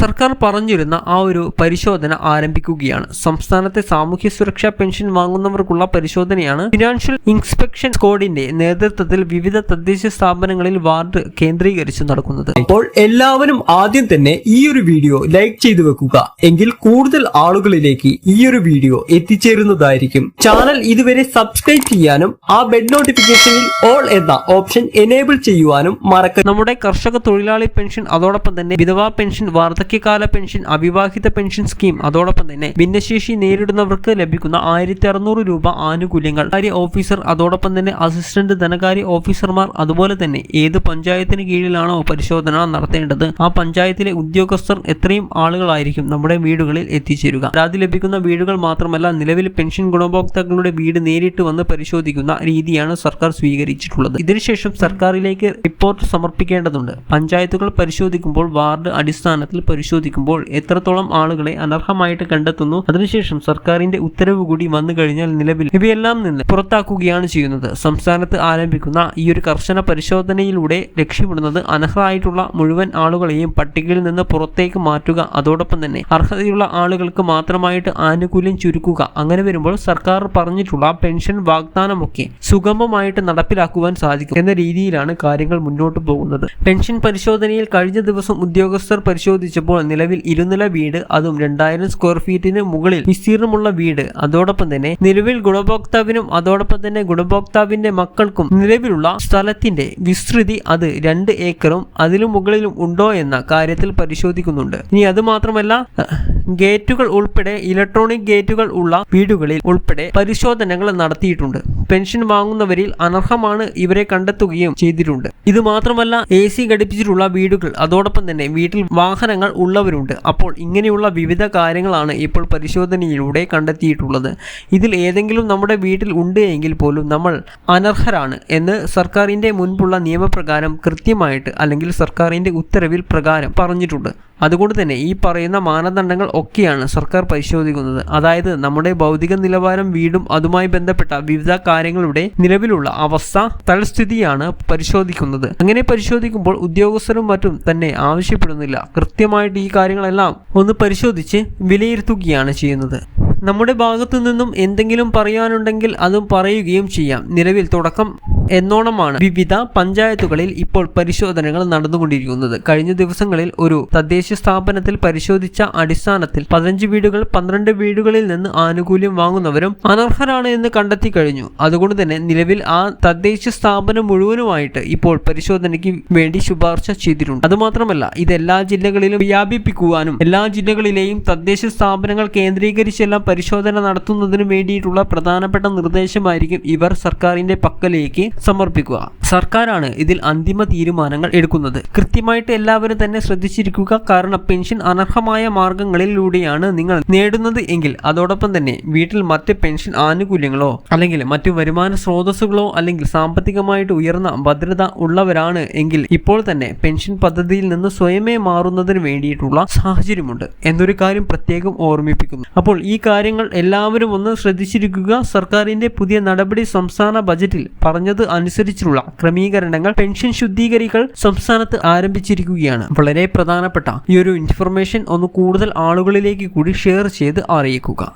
സർക്കാർ പറഞ്ഞിരുന്ന ആ ഒരു പരിശോധന ആരംഭിക്കുകയാണ്. സംസ്ഥാനത്തെ സാമൂഹ്യ സുരക്ഷാ പെൻഷൻ വാങ്ങുന്നവർക്കുള്ള പരിശോധനയാണ് ഫിനാൻഷ്യൽ ഇൻസ്പെക്ഷൻ കോഡിന്റെ നേതൃത്വത്തിൽ വിവിധ തദ്ദേശ സ്ഥാപനങ്ങളിൽ വാർഡ് കേന്ദ്രീകരിച്ച് നടക്കുന്നത്. അപ്പോൾ എല്ലാവരും ആദ്യം തന്നെ ഈ ഒരു വീഡിയോ ലൈക്ക് ചെയ്തു വെക്കുക. എങ്കിൽ കൂടുതൽ ആളുകളിലേക്ക് ഈ ഒരു വീഡിയോ എത്തിച്ചേരുന്നതായിരിക്കും. ചാനൽ ഇതുവരെ സബ്സ്ക്രൈബ് ചെയ്യാനും ആ ബെഡ് നോട്ടിഫിക്കേഷനിൽ ഓൾ എന്ന ഓപ്ഷൻ എനേബിൾ ചെയ്യുവാനും മറക്കരുത് നമ്മുടെ കർഷക തൊഴിലാളി പെൻഷൻ അതോടൊപ്പം തന്നെ വിധവാ പെൻഷൻ വാർദ്ധക്യകാല പെൻഷൻ അവിവാഹിത പെൻഷൻ സ്കീം. അതോടൊപ്പം തന്നെ ഭിന്നശേഷി നേരിടുന്നവർക്ക് ലഭിക്കുന്ന ആയിരത്തി അറുന്നൂറ് രൂപ ആനുകൂല്യങ്ങൾ. കാര്യ ഓഫീസർ അതോടൊപ്പം തന്നെ അസിസ്റ്റന്റ് ധനകാര്യ ഓഫീസർമാർ അതുപോലെ തന്നെ ഏത് പഞ്ചായത്തിന് കീഴിലാണോ പരിശോധന നടത്തേണ്ടത് ആ പഞ്ചായത്തിലെ ഉദ്യോഗസ്ഥർ എത്രയും ആളുകളായിരിക്കും നമ്മുടെ വീടുകളിൽ എത്തിച്ചേരുക. പരാതി ലഭിക്കുന്ന വീടുകൾ മാത്രമല്ല നിലവിൽ പെൻഷൻ ഗുണഭോക്താക്കളുടെ വീട് നേരിട്ട് വന്ന് പരിശോധിക്കുന്ന രീതിയാണ് സർക്കാർ സ്വീകരിച്ചിട്ടുള്ളത്. ഇതിനുശേഷം സർക്കാരിലേക്ക് റിപ്പോർട്ട് സമർപ്പിക്കേണ്ടതുണ്ട്. പഞ്ചായത്തുകൾ പരിശോധിക്കുമ്പോൾ വാർഡ് അടിസ്ഥാനത്തിൽ പരിശോധിക്കുമ്പോൾ എത്രത്തോളം ആളുകളെ അനർഹമായിട്ട് കണ്ടെത്തുന്നു അതിനുശേഷം സർക്കാരിന്റെ ഉത്തരവ് കൂടി വന്നു കഴിഞ്ഞാൽ നിലവിൽ ഇവയെല്ലാം നിന്ന് പുറത്താക്കുകയാണ് ചെയ്യുന്നത്. സംസ്ഥാനത്ത് ആരംഭിക്കുന്ന ഈ ഒരു കർശന പരിശോധനയിലൂടെ ലക്ഷ്യമിടുന്നത് അനർഹരായിട്ടുള്ള മുഴുവൻ ആളുകളെയും പട്ടികയിൽ നിന്ന് പുറത്തേക്ക് മാറ്റുക അതോടൊപ്പം തന്നെ അർഹതയുള്ള ആളുകൾക്ക് മാത്രമായിട്ട് ആനുകൂല്യം ചുരുക്കുക. അങ്ങനെ വരുമ്പോൾ സർക്കാർ പറഞ്ഞിട്ടുള്ള പെൻഷൻ വാഗ്ദാനമൊക്കെ സുഗമമായിട്ട് നടപ്പിലാക്കുവാൻ സാധിക്കും എന്ന രീതിയിലാണ് കാര്യങ്ങൾ മുന്നോട്ട് പോകുന്നത്. പെൻഷൻ പരിശോധനയിൽ കഴിഞ്ഞ ദിവസം ഉദ്യോഗസ്ഥർ പരിശോധിച്ചപ്പോൾ നിലവിൽ ഇരുനില വീട് അതും രണ്ടായിരം സ്ക്വയർ ഫീറ്റിന് മുകളിൽ വിസ്തീർണമുള്ള വീട്. അതോടൊപ്പം തന്നെ നിലവിൽ ഗുണഭോക്താവിനും അതോടൊപ്പം തന്നെ ഗുണഭോക്താവിന്റെ മക്കൾക്കും നിലവിലുള്ള സ്ഥലത്തിന്റെ വിസ്തൃതി അത് രണ്ട് ഏക്കറും അതിലും മുകളിലും ഉണ്ടോ എന്ന കാര്യത്തിൽ പരിശോധിക്കുന്നുണ്ട്. ഇനി അത് മാത്രമല്ല ഗേറ്റുകൾ ഉൾപ്പെടെ ഇലക്ട്രോണിക് ഗേറ്റുകൾ ഉള്ള വീടുകളിൽ ഉൾപ്പെടെ പരിശോധനകൾ നടത്തിയിട്ടുണ്ട്. പെൻഷൻ വാങ്ങുന്നവരിൽ അനർഹമാണ് ഇവരെ കണ്ടെത്തുകയും ചെയ്തിട്ടുണ്ട്. ഇത് മാത്രമല്ല എ സി ഘടിപ്പിച്ചിട്ടുള്ള വീടുകൾ അതോടൊപ്പം തന്നെ വീട്ടിൽ വാഹനങ്ങൾ ഉള്ളവരുണ്ട്. അപ്പോൾ ഇങ്ങനെയുള്ള വിവിധ കാര്യങ്ങളാണ് ഇപ്പോൾ പരിശോധനയിലൂടെ കണ്ടെത്തിയിട്ടുള്ളത്. ഇതിൽ ഏതെങ്കിലും നമ്മുടെ വീട്ടിൽ ഉണ്ട് എങ്കിൽ പോലും നമ്മൾ അനർഹരാണ് എന്ന് സർക്കാരിന്റെ മുൻപുള്ള നിയമപ്രകാരം കൃത്യമായിട്ട് അല്ലെങ്കിൽ സർക്കാരിന്റെ ഉത്തരവിൽ പ്രകാരം പറഞ്ഞിട്ടുണ്ട്. അതുകൊണ്ട് തന്നെ ഈ പറയുന്ന മാനദണ്ഡങ്ങൾ ഒക്കെയാണ് സർക്കാർ പരിശോധിക്കുന്നത്. അതായത് നമ്മുടെ ഭൗതിക നിലവാരം വീടും അതുമായി ബന്ധപ്പെട്ട വിവിധ കാര്യങ്ങളുടെ നിലവിലുള്ള അവസ്ഥ തൽസ്ഥിതിയാണ് പരിശോധിക്കുന്നത്. അങ്ങനെ പരിശോധിക്കുമ്പോൾ ഉദ്യോഗസ്ഥരും മറ്റും തന്നെ ആവശ്യപ്പെടുന്നില്ല. കൃത്യമായിട്ട് ഈ കാര്യങ്ങളെല്ലാം ഒന്ന് പരിശോധിച്ച് വിലയിരുത്തുകയാണ് ചെയ്യുന്നത്. നമ്മുടെ ഭാഗത്തു നിന്നും എന്തെങ്കിലും പറയാനുണ്ടെങ്കിൽ അതും പറയുകയും ചെയ്യാം. നിലവിൽ തുടക്കം എന്നോണമാണ്. വിവിധ പഞ്ചായത്തുകളിൽ ഇപ്പോൾ പരിശോധനകൾ നടന്നുകൊണ്ടിരിക്കുന്നത്. കഴിഞ്ഞ ദിവസങ്ങളിൽ ഒരു തദ്ദേശ സ്ഥാപനത്തിൽ പരിശോധിച്ച അടിസ്ഥാനത്തിൽ പതിനഞ്ച് വീടുകൾ പന്ത്രണ്ട് വീടുകളിൽ നിന്ന് ആനുകൂല്യം വാങ്ങുന്നവരും അനർഹരാണ് എന്ന് കണ്ടെത്തി കഴിഞ്ഞു. അതുകൊണ്ട് തന്നെ നിലവിൽ ആ തദ്ദേശ സ്ഥാപനം മുഴുവനുമായിട്ട് ഇപ്പോൾ പരിശോധനയ്ക്ക് വേണ്ടി ശുപാർശ ചെയ്തിട്ടുണ്ട്. അതുമാത്രമല്ല ഇത് എല്ലാ ജില്ലകളിലും വ്യാപിപ്പിക്കുവാനും എല്ലാ ജില്ലകളിലെയും തദ്ദേശ സ്ഥാപനങ്ങൾ കേന്ദ്രീകരിച്ചെല്ലാം പരിശോധന നടത്തുന്നതിന് വേണ്ടിയിട്ടുള്ള പ്രധാനപ്പെട്ട നിർദ്ദേശമായിരിക്കും ഇവർ സർക്കാരിന്റെ പക്കലേക്ക് സമർപ്പിക്കുക. സർക്കാരാണ് ഇതിൽ അന്തിമ തീരുമാനങ്ങൾ എടുക്കുന്നത്. കൃത്യമായിട്ട് എല്ലാവരും തന്നെ ശ്രദ്ധിച്ചിരിക്കുക. കാരണം പെൻഷൻ അനർഹമായ മാർഗങ്ങളിലൂടെയാണ് നിങ്ങൾ നേടുന്നത് എങ്കിൽ അതോടൊപ്പം തന്നെ വീട്ടിൽ മറ്റ് പെൻഷൻ ആനുകൂല്യങ്ങളോ അല്ലെങ്കിൽ മറ്റു വരുമാന സ്രോതസ്സുകളോ അല്ലെങ്കിൽ സാമ്പത്തികമായിട്ട് ഉയർന്ന ഭദ്രത ഉള്ളവരാണ് എങ്കിൽ ഇപ്പോൾ തന്നെ പെൻഷൻ പദ്ധതിയിൽ നിന്ന് സ്വയമേ മാറുന്നതിന് വേണ്ടിയിട്ടുള്ള സാഹചര്യമുണ്ട് എന്നൊരു കാര്യം പ്രത്യേകം ഓർമ്മിപ്പിക്കുന്നു. അപ്പോൾ ഈ കാര്യങ്ങൾ എല്ലാവരും ഒന്ന് ശ്രദ്ധിച്ചിരിക്കുക. സർക്കാരിന്റെ പുതിയ നടപടി സംസ്ഥാന ബജറ്റിൽ പറഞ്ഞത് അനുസരിച്ചുള്ള ക്രമീകരണങ്ങൾ പെൻഷൻ ശുദ്ധീകരികൾ സംസ്ഥാനത്ത് ആരംഭിച്ചിരിക്കുകയാണ്. വളരെ പ്രധാനപ്പെട്ട ഈ ഒരു ഇൻഫർമേഷൻ ഒന്ന് കൂടുതൽ ആളുകളിലേക്ക് കൂടി ഷെയർ ചെയ്ത് അറിയിക്കുക.